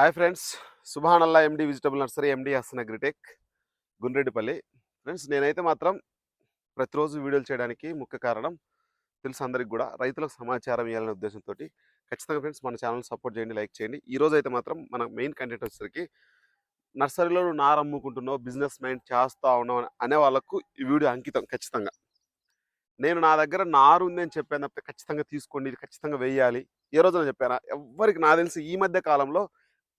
Hi friends. సుభానల్లా MD vegetable nursery MD Hasan Agritech Gundreddipalli. Friends నేనైతే మాత్రం ప్రతిరోజు వీడియోలు చేయడానికి ముఖ్య కారణం తెలుసు అందరికి కూడా రైతులకు సమాచారం ఇవ్వాలనే ఉద్దేశంతో ఖచ్చితంగా ఫ్రెండ్స్ మన ఛానల్ సపోర్ట్ చేయండి లైక్ చేయండి. ఈ రోజు అయితే మాత్రం మన మెయిన్ కంటెంట్ వచ్చేసరికి నర్సరీలో నువ్వు నారు అమ్ముకుంటున్నావు బిజినెస్ మైండ్ చేస్తా ఉన్నావు అనే వాళ్ళకు ఈ వీడియో అంకితం ఖచ్చితంగా. నేను నా దగ్గర నారు ఉంది అని చెప్పాను తప్పితే ఖచ్చితంగా తీసుకోండి ఇది ఖచ్చితంగా వేయాలి. ఏ రోజున చెప్పానా ఎవ్వరికి నా తెలిసి ఈ మధ్య కాలంలో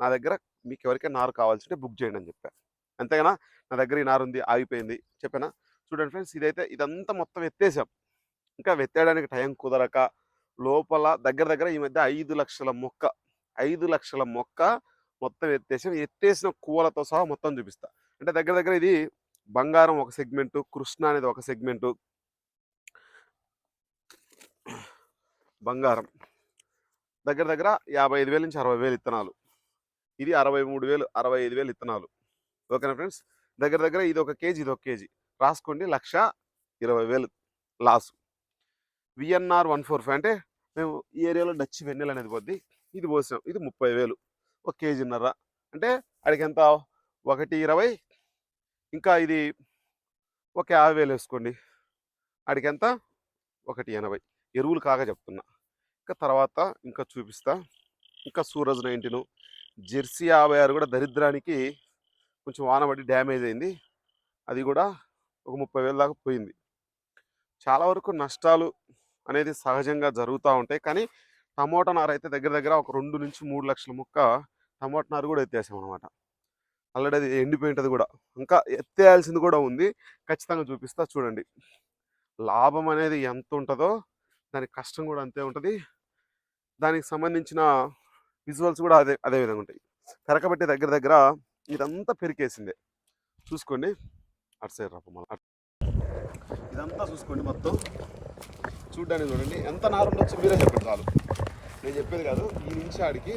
నా దగ్గర మీకు ఎవరికైనా నారు కావాల్సి ఉంటే బుక్ చేయండి అని చెప్పా. అంతేగానా? నా దగ్గర ఈ నారు ఉంది ఆగిపోయింది చెప్పానా? చూడండి ఫ్రెండ్స్ ఇదైతే ఇదంతా మొత్తం ఎత్తేసాం. ఇంకా వెత్తేయడానికి టైం కుదరక లోపల దగ్గర దగ్గర ఈ మధ్య ఐదు లక్షల మొక్క ఐదు లక్షల మొక్క మొత్తం ఎత్తేసాం. ఎత్తేసిన కూలతో సహా మొత్తం చూపిస్తా. అంటే దగ్గర దగ్గర ఇది బంగారం ఒక సెగ్మెంటు కృష్ణ అనేది ఒక సెగ్మెంటు. బంగారం. దగ్గర దగ్గర యాభై ఐదు వేల నుంచి అరవై వేలు ఇత్తనాలు. ఇది అరవై మూడు వేలు అరవై ఐదు వేలు ఇత్తనాలు. ఓకేనా ఫ్రెండ్స్? దగ్గర దగ్గర ఇది ఒక కేజీ ఇది ఒక కేజీ. రాసుకోండి లక్ష ఇరవై వేలు loss. VNR one four five అంటే మేము ఈ ఏరియాలో డచ్ వెన్నెల అనేది పోద్ది. ఇది పోసాం. ఇది ముప్పై వేలు. ఒక కేజీన్నర. అంటే అడిగి ఎంత? ఒకటి ఇరవై. ఇంకా ఇది ఒక యాభై వేలు వేసుకోండి. అడిగి ఎంత? ఒకటి ఎనభై. ఎరువులు కాగా చెప్తున్నా. ఇంకా తర్వాత ఇంకా చూపిస్తా. ఇంకా సూరజ్ నైన్టీను. జెర్సీ యాభై ఆరు కూడా దరిద్రానికి కొంచెం వానబడి డ్యామేజ్ అయింది. అది కూడా ఒక ముప్పై వేల దాకా పోయింది. చాలా వరకు నష్టాలు అనేది సహజంగా జరుగుతూ ఉంటాయి. కానీ టమోటా నారు అయితే దగ్గర దగ్గర ఒక రెండు నుంచి మూడు లక్షల ముక్క టమోటా నారు కూడా ఎత్తేసాం అనమాట ఆల్రెడీ అది ఎండిపోయింటది కూడా. ఇంకా ఎత్తేయాల్సింది కూడా ఉంది. ఖచ్చితంగా చూపిస్తా చూడండి. లాభం అనేది ఎంత ఉంటుందో దానికి కష్టం కూడా అంతే ఉంటుంది. దానికి సంబంధించిన విజువల్స్ కూడా అదే అదే విధంగా ఉంటాయి. పెరకబెట్టే దగ్గర దగ్గర ఇదంతా పెరికేసిందే. చూసుకోండి. అటు సైడ్ రాప మళ్ళీ. ఇదంతా చూసుకోండి మొత్తం. చూడ్డానికి చూడండి. ఎంత నారు ఉండొచ్చు మీరే చెప్పండి చాలు. నేను చెప్పేది కాదు. ఈ నుంచి ఆడికి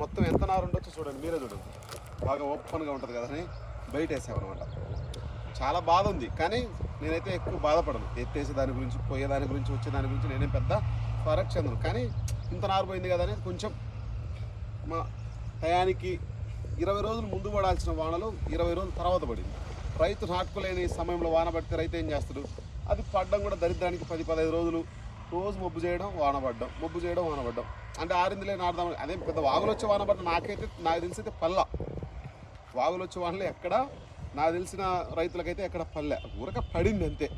మొత్తం ఎంత నారు ఉండొచ్చు చూడండి. మీరే చూడండి. బాగా ఓపెన్గా ఉంటుంది కదా అని బయట వేసామన్నమాట. చాలా బాధ ఉంది. కానీ నేనైతే ఎక్కువ బాధపడను. ఎత్తేసే దాని గురించి పోయేదాని గురించి వచ్చే దాని గురించి నేనేం పెద్ద ఫరక్ చెందను కానీ ఇంత నారిపోయింది కదా అనేది కొంచెం మా టయానికి ఇరవై రోజులు ముందు పడాల్సిన వానలు ఇరవై రోజుల తర్వాత పడింది. రైతు నాటుకోలేని సమయంలో వాన పడితే రైతు ఏం చేస్తాడు? అది పడడం కూడా దరిద్రానికి పది పదహైదు రోజులు రోజు మబ్బు చేయడం వాన పడ్డం మబ్బు చేయడం వాన పడ్డం. అంటే ఆరిందిలే నాడదాం అదే పెద్ద వాగులు వచ్చే వాన పడ్డం నాకైతే నాకు తెలిసి అయితే పల్ల. వాగులు వచ్చే వానలు ఎక్కడ? నాకు తెలిసిన రైతులకైతే ఎక్కడ పల్లె. ఊరక పడింది అంతే.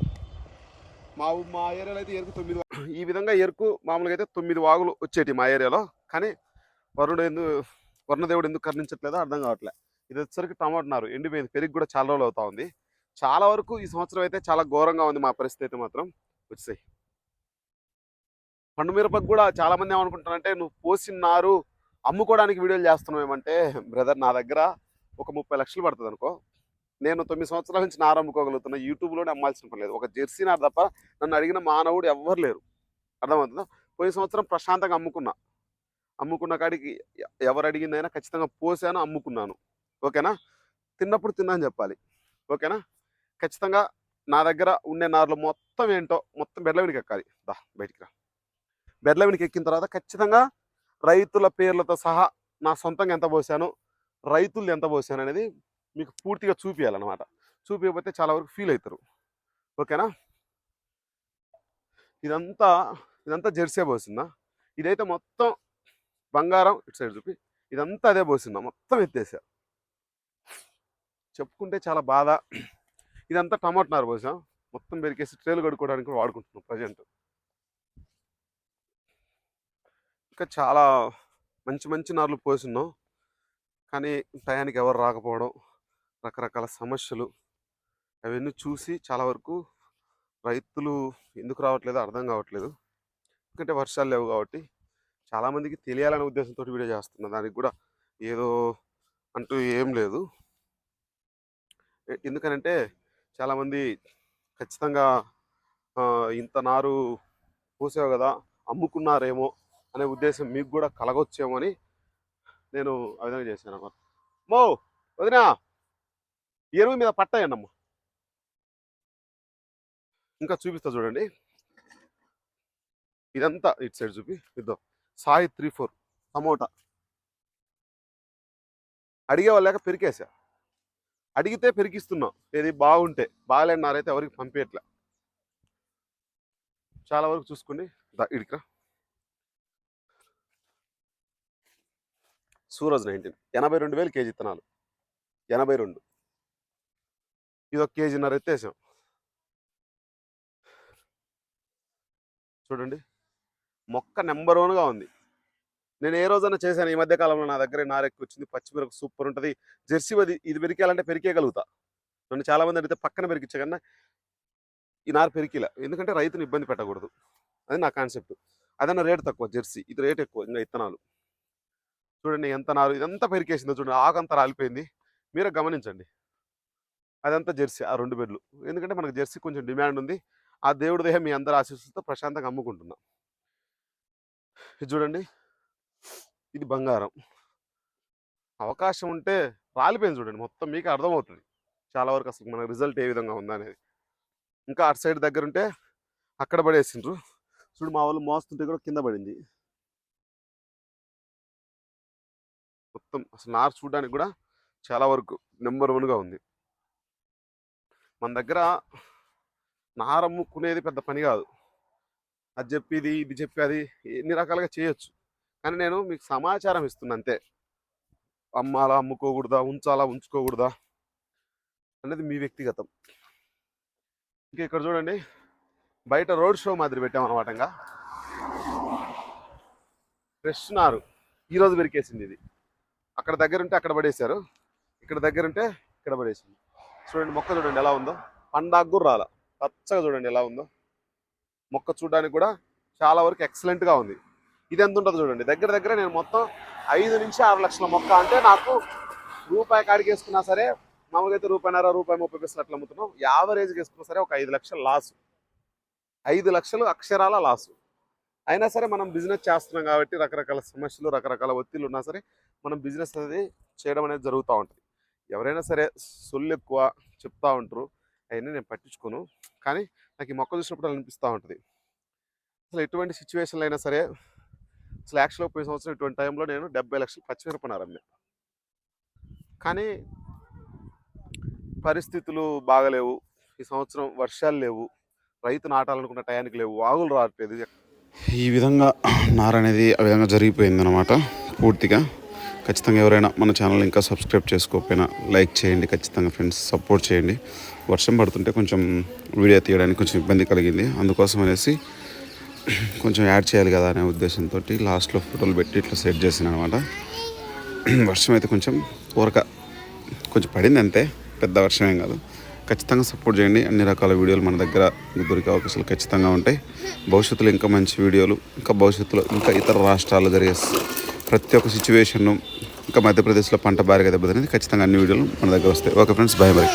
మా మా ఏరియాలో అయితే ఎరుకు తొమ్మిది ఈ విధంగా ఎరుకు మామూలుగా అయితే తొమ్మిది వాగులు వచ్చేటి మా ఏరియాలో. కానీ వరుణుడు ఎందుకు వర్ణదేవుడు ఎందుకు కర్ణించట్లేదో అర్థం కావట్లే. ఇది వచ్చేసరికి టమాటా నారు ఎండిపోయింది. పెరిగి కూడా చాలా రోజులు అవుతా ఉంది. చాలా వరకు ఈ సంవత్సరం అయితే చాలా ఘోరంగా ఉంది మా పరిస్థితి అయితే మాత్రం. వచ్చేసాయి. పండు మిరపకు కూడా చాలామంది ఏమనుకుంటారంటే నువ్వు పోసిన నారు అమ్ముకోవడానికి వీడియోలు చేస్తున్నావు ఏమంటే బ్రదర్ నా దగ్గర ఒక ముప్పై లక్షలు పడుతుంది అనుకో. నేను తొమ్మిది సంవత్సరాల నుంచి నారు అమ్ముకోగలుగుతున్నా యూట్యూబ్లోనే అమ్మాల్సిన పని లేదు. ఒక జెర్సీ నా తప్ప నన్ను అడిగిన మానవుడు ఎవ్వరు లేరు. అర్థమవుతుందా? పోయిన సంవత్సరం ప్రశాంతంగా అమ్ముకున్నా. అమ్ముకున్న కాడికి ఎవరు అడిగిందైనా ఖచ్చితంగా పోసాను అమ్ముకున్నాను. ఓకేనా? తిన్నప్పుడు తిన్నా అని చెప్పాలి. ఓకేనా? ఖచ్చితంగా నా దగ్గర ఉండే నార్లు మొత్తం ఏంటో మొత్తం బెడ్లవినికి ఎక్కాలి. దా బయటికి రా. బెడ్లవినికి ఎక్కిన తర్వాత ఖచ్చితంగా రైతుల పేర్లతో సహా నా సొంతంగా ఎంత పోసాను రైతులు ఎంత పోసాను అనేది మీకు పూర్తిగా చూపించాలన్నమాట చూపించకపోతే చాలా వరకు ఫీల్ అవుతారు ఓకేనా? ఇదంతా ఇదంతా జెర్సీ పోసిందా? ఇదైతే మొత్తం బంగారం ఇటు సైడ్ చూపి ఇదంతా అదే పోసిందా? మొత్తం ఎత్తేసా? చెప్పుకుంటే చాలా బాధ. ఇదంతా టమాటా నారు పోసాం. మొత్తం పెరికేసి ట్రేలు కడుక్కోవడానికి కూడా వాడుకుంటున్నాం ప్రజెంట్. ఇంకా చాలా మంచి మంచి నార్లు పోసున్నాం. కానీ టయానికి ఎవరు రాకపోవడం రకరకాల సమస్యలు అవన్నీ చూసి చాలా వరకు రైతులు ఎందుకు రావట్లేదు అర్థం కావట్లేదు. ఎందుకంటే వర్షాలు లేవు కాబట్టి చాలామందికి తెలియాలనే ఉద్దేశంతో వీడియో చేస్తున్నా. దానికి కూడా ఏదో అంటూ ఏం లేదు. ఎందుకనంటే చాలామంది ఖచ్చితంగా ఇంత నారు పోసావు కదా అమ్ముకున్నారేమో అనే ఉద్దేశం మీకు కూడా కలగొచ్చేమో అని నేను ఆ విధంగా చేశాను అన్నమాట. మో వదినా! ఎరువు మీద పట్టాయన్నమ్మ. ఇంకా చూపిస్తా చూడండి. ఇదంతా ఇటు సైడ్ చూపి ఇద్దాం. Sai three four tomato. అడిగేవాళ్ళక పెరికేసా అడిగితే పెరిగిస్తున్నాం ఏది బాగుంటే బాగాలేని నారైతే ఎవరికి పంపించట్లే చాలా వరకు చూసుకోండి. దా ఇడికి సూరజ్ నైన్టీన్ ఎనభై రెండు వేలు కేజీ ఇత్తనాలు. ఎనభై రెండు. ఇది ఒక కేజీన్నర ఎత్తేసాం. చూడండి. మొక్క నెంబర్ వన్గా ఉంది. నేను ఏ రోజైనా చేశాను. ఈ మధ్య కాలంలో నా దగ్గర నారెక్కి వచ్చింది. పచ్చిమిరపకు సూపర్ ఉంటుంది. జెర్సీ అది ఇది పెరికేయాలంటే పెరికేయగలుగుతా. నన్ను చాలామంది అడిగితే పక్కన పెరికిచ్చే కన్నా ఈ నారు పెరికిలా? ఎందుకంటే రైతుని ఇబ్బంది పెట్టకూడదు. అది నా కాన్సెప్ట్. అదన్నా రేటు తక్కువ జెర్సీ. ఇది రేట్ ఎక్కువ ఇంకా ఇత్తనాలు. చూడండి ఎంత నారు ఇదంతా పెరికేసిందో చూడండి. ఆకంతా రాలిపోయింది. మీరే గమనించండి. అదంతా జెర్సీ ఆ రెండు బెడ్లు. ఎందుకంటే మనకు జెర్సీ కొంచెం డిమాండ్ ఉంది. ఆ దేవుడి దేహం మీ అందరు ఆశీస్సులతో ప్రశాంతంగా అమ్ముకుంటున్నాం. ఇది చూడండి. ఇది బంగారం. అవకాశం ఉంటే రాలిపోయింది చూడండి. మొత్తం మీకు అర్థమవుతుంది. చాలా వరకు అసలు మన రిజల్ట్ ఏ విధంగా ఉందనేది. ఇంకా అటు సైడ్ దగ్గర ఉంటే అక్కడ పడేసిండ్రు. చూడు మా వాళ్ళు మోస్తుంటే కూడా కింద పడింది. మొత్తం అసలు నార్ చూడడానికి కూడా చాలా వరకు నెంబర్ వన్గా ఉంది. మన దగ్గర నార పెద్ద పని కాదు. అది చెప్పిది ఇది చెప్పేది చెప్పి అది ఎన్ని రకాలుగా చేయొచ్చు. కానీ నేను మీకు సమాచారం ఇస్తున్నా అంతే. అమ్మాలా అమ్ముకోకూడదా ఉంచాలా ఉంచుకోకూడదా అనేది మీ వ్యక్తిగతం. ఇంకా ఇక్కడ చూడండి. బయట రోడ్ షో మాదిరి పెట్టామన్నమాట ఇంకా ఫ్రెష్ నారు ఈరోజు పెరికేసింది ఇది. అక్కడ దగ్గర ఉంటే అక్కడ పడేశారు. ఇక్కడ దగ్గర ఉంటే ఇక్కడ పడేసింది. చూడండి మొక్క చూడండి ఎలా ఉందో. పండాకు రాల పచ్చగా చూడండి ఎలా ఉందో. మొక్క చూడడానికి కూడా చాలా వరకు ఎక్సలెంట్గా ఉంది. ఇది ఎంత ఉంటుంది చూడండి. దగ్గర దగ్గర నేను మొత్తం ఐదు నుంచి ఆరు లక్షల మొక్క అంటే నాకు రూపాయి కాడికి వేసుకున్నా సరే మామూలుగా అయితే రూపాయిన్నర రూపాయి ముప్పై పైసలు అట్లా అమ్ముతున్నాం. యావరేజ్కి వేసుకున్నా సరే ఒక ఐదు లక్షల లాసు ఐదు లక్షలు అక్షరాల లాసు అయినా సరే మనం బిజినెస్ చేస్తున్నాం కాబట్టి రకరకాల సమస్యలు రకరకాల ఒత్తిళ్ళు ఉన్నా సరే మనం బిజినెస్ అనేది చేయడం అనేది జరుగుతూ ఉంటుంది. ఎవరైనా సరే సొల్లు ఎక్కువ చెప్తా ఉంటారు. అవన్నీ నేను పట్టించుకోను. కానీ నాకు ఈ మొక్క చూసినప్పుడు అనిపిస్తూ ఉంటుంది. అసలు ఎటువంటి సిచ్యువేషన్లు అయినా సరే అసలు యాక్చువల్గా పోయిన సంవత్సరం ఇటువంటి టైంలో నేను డెబ్బై లక్షలు పచ్చిమిరపనారు అమ్మే. కానీ పరిస్థితులు బాగలేవు. ఈ సంవత్సరం వర్షాలు లేవు. రైతు నాటాలనుకున్న టయానికి లేవు. వాగులు రావట్లేదు. ఈ విధంగా నార అనేది ఆ విధంగా జరిగిపోయింది అనమాట పూర్తిగా. ఖచ్చితంగా ఎవరైనా మన ఛానల్ ఇంకా సబ్స్క్రైబ్ చేసుకోకపోయినా లైక్ చేయండి ఖచ్చితంగా ఫ్రెండ్స్ సపోర్ట్ చేయండి. వర్షం పడుతుంటే కొంచెం వీడియో తీయడానికి కొంచెం ఇబ్బంది కలిగింది. అందుకోసం అనేసి కొంచెం యాడ్ చేయాలి కదా అనే ఉద్దేశంతో లాస్ట్లో ఫోటోలు పెట్టి ఇట్లా సెట్ చేసాను అనమాట వర్షం అయితే కొంచెం ఊరక కొంచెం పడింది అంతే పెద్ద వర్షం ఏం కాదు. ఖచ్చితంగా సపోర్ట్ చేయండి. అన్ని రకాల వీడియోలు మన దగ్గర దొరికే అవకాశాలు ఖచ్చితంగా ఉంటాయి. భవిష్యత్తులో ఇంకా మంచి వీడియోలు ఇంకా భవిష్యత్తులో ఇంకా ఇతర రాష్ట్రాల్లో జరిగే ప్రతి ఒక్క సిచ్యువేషన్ ఇంకా మధ్యప్రదేశ్లో పంట భారీగా దెబ్బతినేది. ఖచ్చితంగా అన్ని వీడియోలు మన దగ్గర వస్తాయి. Okay friends bye bye